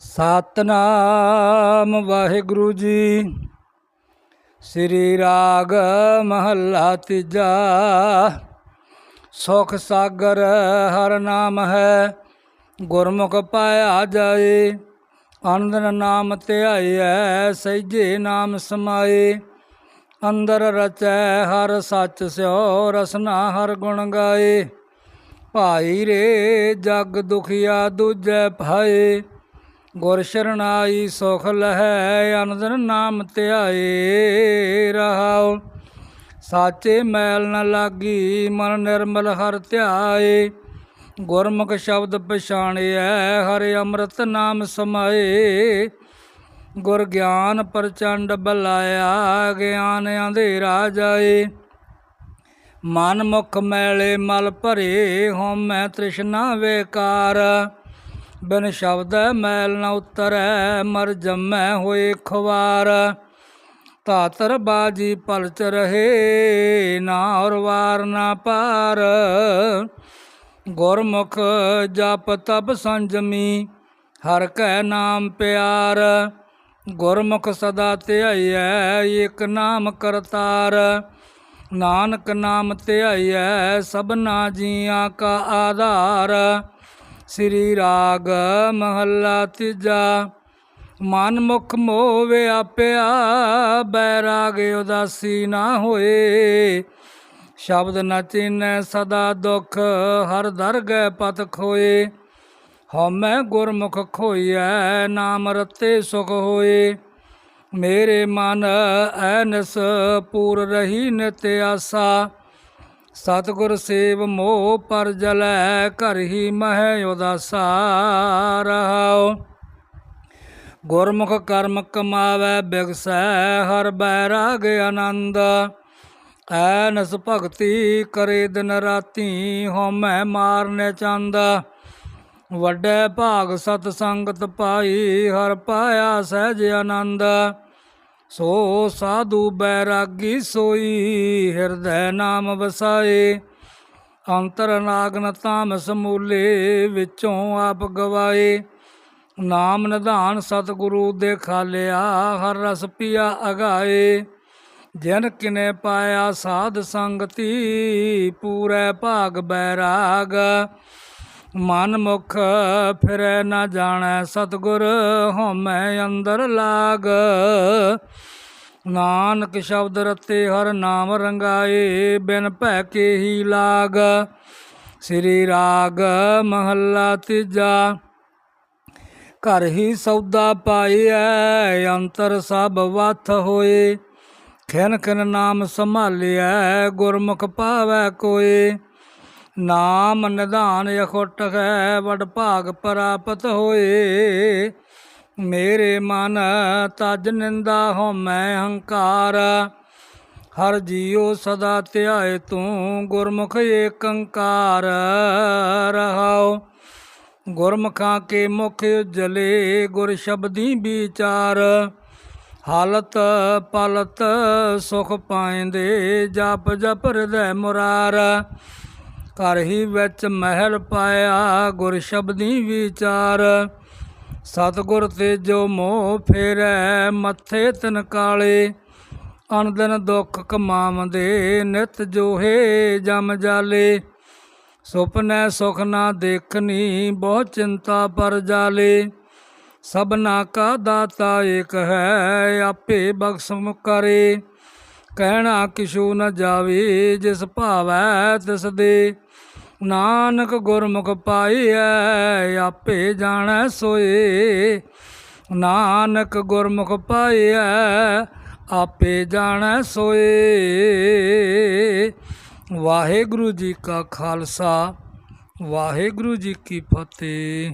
ਸਤਨਾਮ ਵਾਹਿਗੁਰੂ ਜੀ। ਸ੍ਰੀ ਰਾਗ ਮਹੱਲਾ ਤੀਜਾ। ਸੁਖ ਸਾਗਰ ਹਰ ਨਾਮ ਹੈ, ਗੁਰਮੁਖ ਪਾਇਆ ਜਾਏ। ਆਨੰਦਨ ਨਾਮ ਧਿਆਈਐ ਸਹਿਜੇ ਨਾਮ ਸਮਾਏ। ਅੰਦਰ ਰਚੈ ਹਰ ਸੱਚ ਸਿਓ ਰਸਨਾ ਹਰ ਗੁਣ ਗਾਏ। ਭਾਈ ਰੇ ਜਗ ਦੁਖੀਆ ਦੂਜੈ ਭਾਏ। ਗੁਰ ਸ਼ਰਨਾਈ ਸੁਖ ਲਹੈ, ਅਨੰਦਨ ਨਾਮ ਧਿਆਏ ਰਹਾਉ। ਸਾਚੇ ਮੈਲ ਨ ਲਾਗੀ, ਮਨ ਨਿਰਮਲ ਹਰ ਧਿਆਏ। ਗੁਰਮੁਖ ਸ਼ਬਦ ਪਛਾਣਿਐ, ਹਰਿ ਅੰਮ੍ਰਿਤ ਨਾਮ ਸਮਾਏ। ਗੁਰ ਗਿਆਨ ਪ੍ਰਚੰਡ ਬਲਾਇਆ, ਗਿਆਨ ਅੰਧੇਰਾ ਜਾਏ। ਮਨ ਮੁਖ ਮੈਲੇ ਮਲ ਭਰੇ, ਹਉਮੈ ਤ੍ਰਿਸ਼ਨਾ ਵੇਕਾਰ। ਬਿਨ ਸ਼ਬਦ ਮੈਲ ਨ ਉਤਰੈ, ਮਰ ਜੰਮੈ ਹੋਏ ਖਵਾਰ। ਧਾਤਰ ਬਾਜੀ ਪਲਚ ਰਹੇ, ਨਾ ਔਰ ਵਾਰ ਨਾ ਪਾਰ। ਗੁਰਮੁਖ ਜਪ ਤਪ ਸੰਜਮੀ, ਹਰ ਕੈ ਨਾਮ ਪਿਆਰ। ਗੁਰਮੁਖ ਸਦਾ ਧਿਆਈਐ, ਏਕ ਨਾਮ ਕਰਤਾਰ। ਨਾਨਕ ਨਾਮ ਧਿਆਈਐ, ਸਭਨਾ ਜੀਆਂ ਕਾ ਆਧਾਰ। ਸ੍ਰੀ ਰਾਗ ਮਹੱਲਾ ਤੀਜਾ। ਮਨ ਮੁਖ ਮੋਵੇ ਵਿਆਪਿਆ ਬੈਰਾਗ ਉਦਾਸੀ ਨਾ ਹੋਏ। ਸ਼ਬਦ ਨ ਚੀਨੈ ਸਦਾ ਦੁਖ, ਹਰ ਦਰਗਹਿ ਪਤ ਖੋਏ। ਹਉਮੈ ਗੁਰਮੁਖ ਖੋਈਐ, ਨਾਮ ਰਤੇ ਸੁਖ ਹੋਏ। ਮੇਰੇ ਮਨ ਐਨਸ ਪੂਰ ਰਹੀ ਨਿਤ ਆਸਾ ਸਤਿਗੁਰ ਸੇਵ ਮੋਹ ਪਰ ਜਲੈ, ਘਰ ਹੀ ਮਹਿ ਉਦਾਸਾ ਰਹਾਉ। ਗੁਰਮੁਖ ਕਰਮ ਕਮਾਵੈ, ਬਿਗਸੈ ਹਰ ਬੈਰਾਗ ਆਨੰਦ। ਐਨਸ ਭਗਤੀ ਕਰੇ ਦਿਨ ਰਾਤੀ, ਹਉਮੈ ਮਾਰਨੇ ਚੰਦ। ਵੱਡੇ ਭਾਗ ਸਤ ਸੰਗਤ ਪਾਈ, ਹਰ ਪਾਇਆ ਸਹਿਜ ਆਨੰਦ। ਸੋ ਸਾਧੂ ਬੈਰਾਗੀ ਸੋਈ, ਹਿਰਦੈ ਨਾਮ ਵਸਾਏ। ਅੰਤਰ ਨਾਗਨ ਤਾਮਸ ਸਮੂਲੇ ਵਿੱਚੋਂ ਆਪ ਗਵਾਏ। ਨਾਮ ਨਿਧਾਨ ਸਤਿਗੁਰੂ ਦੇ ਖਾਲਿਆ ਹਰ ਰਸ ਪੀਆ ਅਗਾਏ। ਜਿਨ ਕਿਨੇ ਪਾਇਆ ਸਾਧ ਸੰਗਤੀ, ਪੂਰੇ ਭਾਗ ਬੈਰਾਗ। ਮਨ ਮੁਖ ਫਿਰੈ ਨਾ ਜਾਣੈ, ਸਤਿਗੁਰ ਹਉਮੈ ਅੰਦਰ ਲਾਗ। ਨਾਨਕ ਸ਼ਬਦ ਰਤੇ ਹਰ ਨਾਮ ਰੰਗਾਏ, ਬਿਨ ਭੈ ਕੇ ਹੀ ਲਾਗ। ਸ੍ਰੀ ਰਾਗ ਮਹੱਲਾ ਤੀਜਾ, ਘਰ ਹੀ ਸੌਦਾ ਪਾਈਐ, ਅੰਤਰ ਸਭ ਵਥ ਹੋਏ। ਖਿਨ ਖਿਨ ਨਾਮ ਸੰਭਾਲਿਐ, ਗੁਰਮੁਖ ਪਾਵੈ ਕੋਏ। ਨਾਮ ਨਿਧਾਨ ਅਖੁੱਟ ਹੈ ਵਡ ਭਾਗ ਪ੍ਰਾਪਤ ਹੋਏ। ਮੇਰੇ ਮਨ ਤਜ ਨਿੰਦਾ ਹਉਮੈ ਹੰਕਾਰ। ਹਰ ਜੀਉ ਸਦਾ ਧਿਆਏ ਤੂੰ, ਗੁਰਮੁਖ ਏਕੰਕਾਰ ਰਹਾਉ। ਗੁਰਮੁਖਾਂ ਕੇ ਮੁਖ ਜਲੇ, ਗੁਰ ਸ਼ਬਦੀ ਵਿਚਾਰ। ਹਾਲਤ ਪਲਤ ਸੁਖ ਪਾਇੰਦੇ, ਜਪ ਜਪ ਹਿਰਦੈ ਮੁਰਾਰ। ਘਰ ਹੀ ਵਿੱਚ ਮਹਿਲ ਪਾਇਆ, ਗੁਰ ਸ਼ਬਦੀ ਵਿਚਾਰ। ਸਤਗੁਰ ਤੇ ਜੋ ਮੋਹ ਫੇਰੈ, ਮੱਥੇ ਤਿਨ ਕਾਲੇ ਅਨਦਨ ਦੁੱਖ ਕਮਾਵਦੇ ਨਿਤ ਜੋਹੇ ਜਮ ਜਾਲੇ। ਸੁਪਨੈ ਸੁਖ ਨਾ ਦੇਖਨੀ, ਬਹੁ ਚਿੰਤਾ ਪਰ ਜਾਲੇ। ਸਭਨਾ ਕਾ ਦਾਤਾ ਏਕ ਹੈ, ਆਪੇ ਬਖਸ਼ਮ ਕਰੇ। ਕਹਿਣਾ ਕਿਛੂ ਨ ਜਾਵੇ, ਜਿਸ ਭਾਵੈ ਤਿਸ ਦੇ। ਨਾਨਕ ਗੁਰਮੁਖ ਪਾਈਐ, ਆਪੇ ਜਾਣੈ ਸੋਏ। ਨਾਨਕ ਗੁਰਮੁਖ ਪਾਈਐ, ਆਪੇ ਜਾਣੈ ਸੋਏ। ਵਾਹਿਗੁਰੂ ਜੀ ਕਾ ਖਾਲਸਾ, ਵਾਹਿਗੁਰੂ ਜੀ ਕੀ ਫਤਿਹ।